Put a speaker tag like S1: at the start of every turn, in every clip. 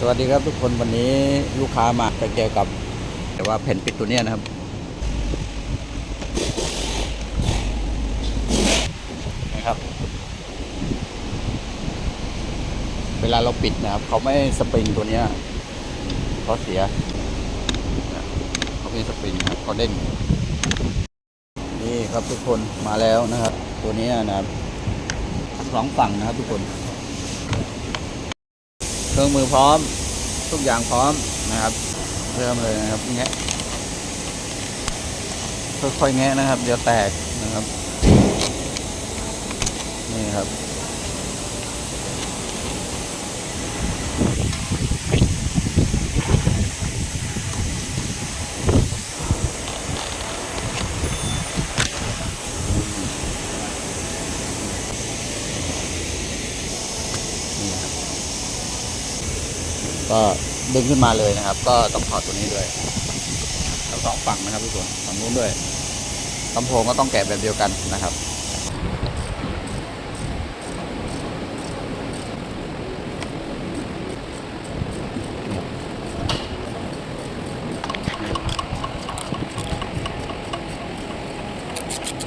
S1: สวัสดีครับทุกคนวันนี้ลูกค้ามาจะเกี่ยวกับ แต่ว่าแผ่นปิดตัวเนี้ยนะครับ นะครับ เวลาเราปิดนะครับ เขาไม่สปริงตัวเนี้ยเขาเสียเขาเป็นสปริงครับเขาเด้งนี่ครับทุกคนมาแล้วนะครับ ตัวนี้นะครับสองฝั่งนะครับทุกคน เครื่องมือพร้อม ทุกอย่างพร้อมนะครับ เริ่มเลยนะครับแงะค่อยๆแงะนะครับ เดี๋ยวแตกนะครับ นี่ครับ ก็ดึงขึ้นมาเลยนะครับ ก็ต้องถอดตัวนี้ด้วยทั้งสองฝั่งนะครับทุกคนฝั่งนู้นด้วยลำโพงก็ต้องแกะแบบเดียวกันนะครับ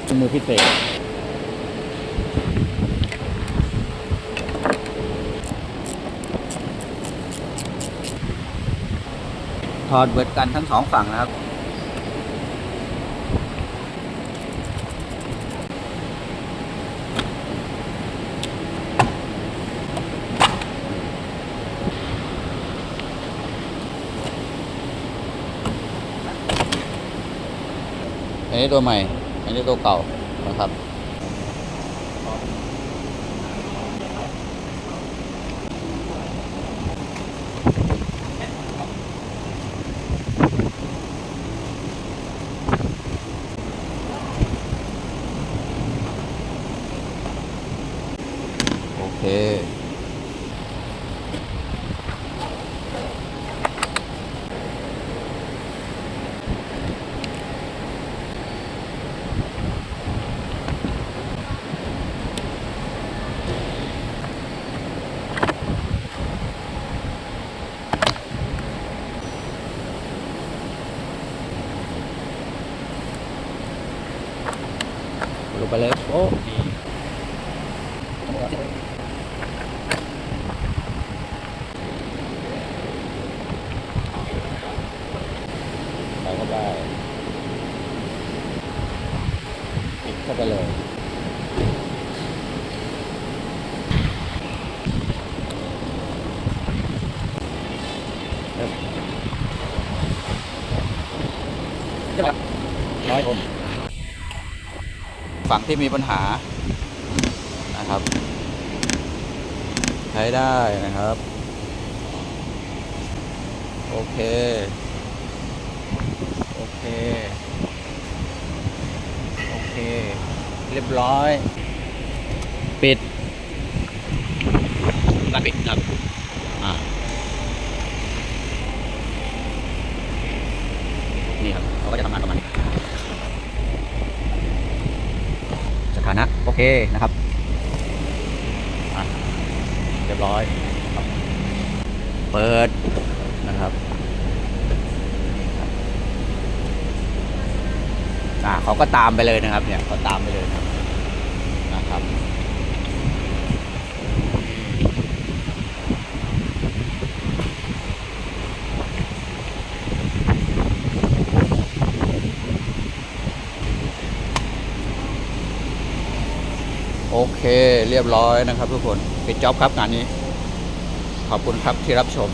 S1: เป็นมือพิเศษ ถอดเบิดกันทั้งสองฝั่งนะครับ อันนี้ตัวใหม่ อันนี้ตัวเก่านะครับ โอเคลงไปเลยโอ้ดี ใส่เข้าไปปิดเข้าไปเลยจะแบบร้อยคนฝั่งที่มีปัญหานะครับ ใช้ได้นะครับ โอเค โอเค โอเค เรียบร้อย ปิดแล้วปิดครับอ่านี่ครับเขาก็จะทำงานประมาณนี้สถานะ โอเคนะครับอะเร้อยเปิดนะครับอ่าเขาก็ตามไปเลยนะครับเนี่ยเขาตามไปเลยครับ โอเคเรียบร้อยนะครับทุกคน ปิดจ็อบครับงานนี้ ขอบคุณครับที่รับชม